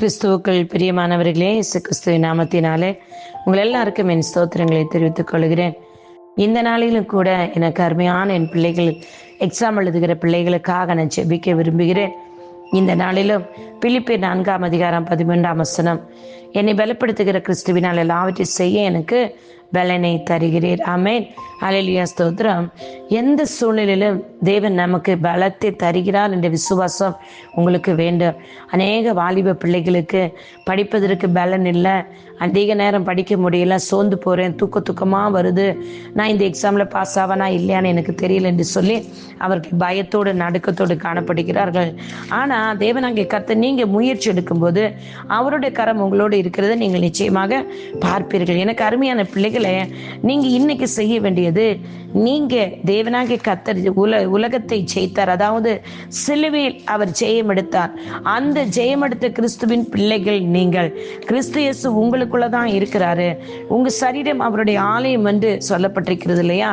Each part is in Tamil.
கிறிஸ்துவுக்குள் பிரியமானவர்களே இயேசு கிறிஸ்துவின் நாமத்தினாலே உங்கள் எல்லாருக்கும் என் ஸ்தோத்திரங்களை தெரிவித்துக் கொள்கிறேன். இந்த நாளிலும் கூட எனக்கு அருமையான என் பிள்ளைகள் எக்ஸாம் எழுதுகிற பிள்ளைகளுக்காக நான் ஜெபிக்க விரும்புகிறேன். இந்த நாளிலும் பிலிப்பி நான்காம் அதிகாரம் பதிமூன்றாம் வசனம். என்னை பலப்படுத்துகிற கிறிஸ்துவினால் எல்லாவற்றையும் செய்ய எனக்கு பலனை தருகிறீர். ஆமேன். அலையிலியா ஸ்தோத்ரம் எந்த சூழ்நிலையிலும் தேவன் நமக்கு பலத்தை தருகிறார் என்ற விசுவாசம் உங்களுக்கு வேண்டும். அநேக வாலிப பிள்ளைகளுக்கு படிப்பதற்கு பலன் இல்லை. அதிக நேரம் படிக்க முடியல. சோர்ந்து போகிறேன் தூக்க தூக்கமாக வருது. நான் இந்த எக்ஸாமில் பாஸ் ஆவனா இல்லையான்னு எனக்கு தெரியல என்று சொல்லி அவர்கள் பயத்தோடு நடுக்கத்தோடு காணப்படுகிறார்கள். ஆனால் தேவன் அங்கே கத்தனி நீங்கள் முயற்சி எடுக்கும்போது அவருடைய கரம் உங்களோடு இருக்கிறத நீங்கள் நிச்சயமாக பார்ப்பீர்கள். எனக்கு அருமையான பிள்ளைகளை நீங்கள் இன்னைக்கு செய்ய வேண்டியது நீங்கள் தேவனாகிய கத்தர் உல உலகத்தை ஜெயித்தார். அதாவது சிலுவையில் அவர் ஜெயம் எடுத்தார். அந்த ஜெயம் எடுத்த கிறிஸ்துவின் பிள்ளைகள் நீங்கள். கிறிஸ்து இயேசு உங்களுக்குள்ள தான் இருக்கிறாரு. உங்க சரீரம் அவருடைய ஆலயம் என்று சொல்லப்பட்டிருக்கிறது இல்லையா?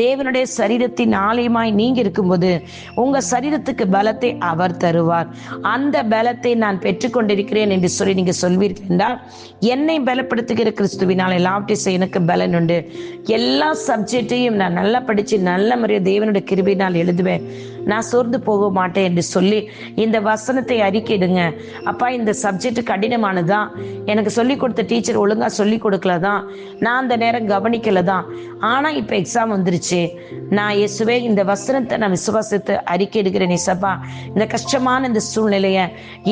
தேவனுடைய சரீரத்தின் ஆலயமாய் நீங்க இருக்கும்போது உங்க சரீரத்துக்கு பலத்தை அவர் தருவார். அந்த பலத்தை நான் பெற்றுக்கொண்டிருக்கிறேன் என்று சொல்லி நீங்க சொல்வீர்கள் என்றால் என்னை பலப்படுத்துகிற கிறிஸ்துவினால் எல்லாவற்றையும் செய்ய எனக்கு பலன் உண்டு. எல்லா சப்ஜெக்டையும் நான் நல்லா படிச்சு நல்ல முறையை தேவனுடைய கிருபினால் எழுதுவேன். நான் சோர்ந்து போக மாட்டேன் என்று சொல்லி இந்த வசனத்தை அறிக்கையிடுங்க அப்பா இந்த சப்ஜெக்ட் கடினமானதான் எனக்கு சொல்லி கொடுத்த டீச்சர் ஒழுங்கா சொல்லி கொடுக்கல தான் நான் அந்த நேரம் கவனிக்கல தான் ஆனா இப்ப எக்ஸாம் வந்துருச்சு. நான் இயேசுவே இந்த வசனத்தை நான் விசுவாசத்தை அறிக்கையிடுகிறேன் இசப்பா இந்த கஷ்டமான இந்த சூழ்நிலைய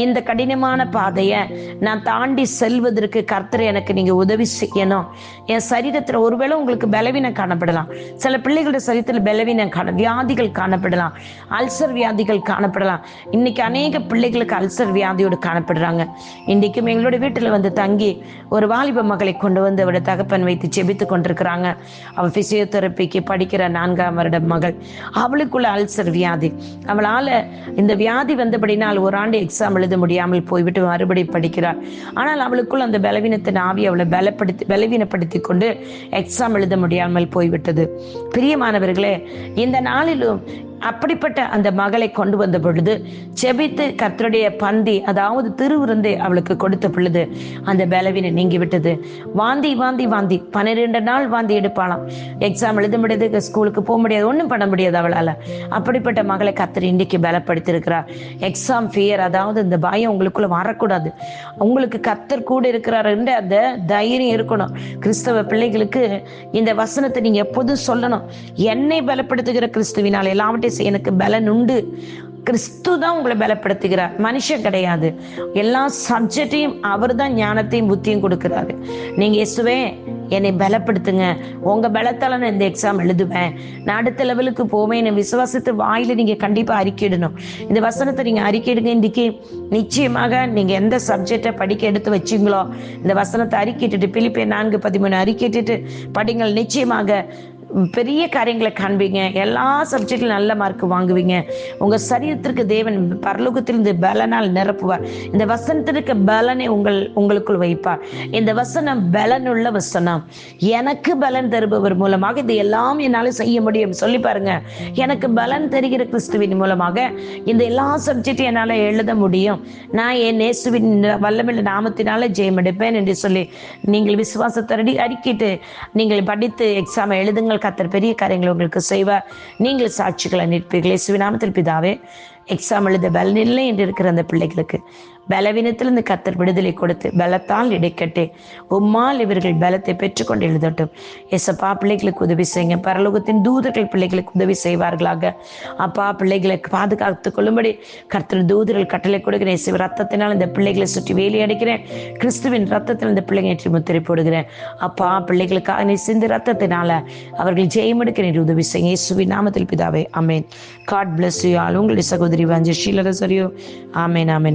இந்த கடினமான பாதையை நான் தாண்டி செல்வதற்கு கர்த்தர் எனக்கு நீங்க உதவி செய்யணும். என் சரீரத்துல ஒருவேளை உங்களுக்கு பலவீனம் காணப்படலாம். சில பிள்ளைகளோட சரீரத்தில் பலவீனம் காண வியாதிகள் காணப்படலாம். அல்சர் வியாதிகள் காணப்படலாம். இன்னைக்கு அநேக பிள்ளைகளுக்கு அல்சர் வியாதியோடு காணப்படுறாங்க. இன்றைக்கும் எங்களோட வீட்டில் வந்து தங்கி ஒரு வாலிப மகளை கொண்டு வந்து அவட தகப்பன் வைத்து செபித்து கொண்டிருக்கிறாங்க. அவள் பிசியோதெரப்பிக்கு படிக்கிற நான்காம் வருட மகள். அவளுக்குள்ள அல்சர் வியாதி. அவளால் இந்த வியாதி வந்தபடினால் ஒரு ஆண்டு எக்ஸாம் எழுத முடியாமல் போய்விட்டு மறுபடியும் படிக்கிறாள். ஆனால் அவளுக்குள் அந்த பலவீனத்தின் ஆவி அவளை பலப்படுத்தி பலவீனப்படுத்தி கொண்டு எக்ஸாம் எழுத முடியாமல் போய்விட்டது. பிரியமானவர்களே இந்த நாளிலும் அப்படிப்பட்ட அந்த மகளை கொண்டு வந்த பொழுது செபித்து கர்த்தருடைய பந்தி அதாவது திருவிருந்தை அவளுக்கு கொடுத்த பொழுது அந்த பலவீனம் நீங்கி விட்டது வாந்தி வாந்தி வாந்தி. பன்னிரெண்டு நாள் வாந்தி எடுப்பாளாம். எக்ஸாம் எழுத முடியாது ஸ்கூலுக்கு போக முடியாது ஒன்றும் பண்ண முடியாது அவளால். அப்படிப்பட்ட மகளை கர்த்தர் இன்றைக்கு பலப்படுத்தியிருக்கிறார். எக்ஸாம் ஃபியர் அதாவது இந்த பயம் உங்களுக்குள்ள வரக்கூடாது. உங்களுக்கு கர்த்தர் கூட இருக்கிறாருன்ற அந்த தைரியம் இருக்கணும். கிறிஸ்தவ பிள்ளைகளுக்கு இந்த வசனத்தை நீங்க எப்போதும் சொல்லணும். என்னை பலப்படுத்துகிற கிறிஸ்துவினால் எல்லாவற்றையும் இயேசு எனக்கு பலன் உண்டு. கிறிஸ்து தான் உங்களை பலப்படுத்துகிறார். மனுஷன் கிடையாது. எல்லா சப்ஜெக்டையும் அவர் தான் ஞானத்தையும் புத்தியும் கொடுக்கிறாரு. நீங்க இயேசுவே என்னை பலப்படுத்துங்க. உங்க பலத்தால நான் இந்த எக்ஸாம் எழுதுவேன். நான் அடுத்த லெவலுக்கு போவேன். என்னை விசுவாசத்து வாயில நீங்க கண்டிப்பா அறிக்கையிடணும். இந்த வசனத்தை நீங்க அறிக்கையிடுங்க. இன்றைக்கு நிச்சயமாக நீங்க எந்த சப்ஜெக்டை படிக்க எடுத்து வச்சீங்களோ இந்த வசனத்தை அறிக்கையிட்டு பிலிப்பே நான்கு பதிமூணு அறிக்கையிட்டு படிங்கள். நிச்சயமாக பெரிய காரியங்களை காண்பீங்க. எல்லா சப்ஜெக்ட்லையும் நல்ல மார்க் வாங்குவீங்க. உங்க சரீரத்திற்கு தேவன் பரலோகத்திலிருந்து பலனால் நிரப்புவார். இந்த வசனத்திற்கு பலனை உங்கள் உங்களுக்குள் வைப்பார். இந்த வசனம் பலனுள்ள வசனம். எனக்கு பலன் தருபவர் மூலமாக இது எல்லாம் என்னால் செய்ய முடியும். சொல்லி பாருங்க. எனக்கு பலன் தருகிற கிறிஸ்துவின் மூலமாக இந்த எல்லா சப்ஜெக்டும் என்னால் எழுத முடியும். நான் என் நேசுவின் வல்லமில்ல நாமத்தினால ஜெயம் எடுப்பேன் என்று சொல்லி நீங்கள் விசுவாசத்தை அறிக்கிட்டு நீங்கள் படித்து எக்ஸாம் எழுதுங்கள். கத்தர் பெரிய காரியங்களை உங்களுக்கு செய்வார். நீங்கள் சாட்சிகளை நிற்பீர்களே சுவிநாமத்தில் பிதாவே எக்ஸாம் எழுத பலன் இல்லை என்று இருக்கிற அந்த பிள்ளைகளுக்கு. பலவீனத்திலிருந்து கத்தர் விடுதலை கொடுத்து பலத்தால் இடைக்கட்டு. உம்மால் இவர்கள் பலத்தை பெற்றுக்கொண்டு எழுதட்டும். எஸ்அப்பா பிள்ளைகளுக்கு உதவி செய்யுங்க. பரலோகத்தின் தூதர்கள் பிள்ளைகளுக்கு உதவி செய்வார்களாக. அப்பா பிள்ளைகளை பாதுகாத்து கொள்ளும்படி கர்த்தர் தூதர்கள் கட்டளை கொடுக்கிறேன். சிவ ரத்தத்தினால் இந்த பிள்ளைகளை சுற்றி வேலி அடைக்கிறேன். கிறிஸ்துவின் ரத்தத்தில் இந்த பிள்ளைங்க ஏற்றி முத்திரை போடுகிறேன். அப்பா பிள்ளைகளுக்காக நீ சிந்து ரத்தத்தினால அவர்கள் ஜெயமெடுக்க நீர் உதவி செய்யுங்க. இயேசுவின் நாமத்தில் பிதாவே amen God bless you all உங்களுடைய சகோதரி வாஞ்ச ஷீலரசரியோ ஆமேன் ஆமேன்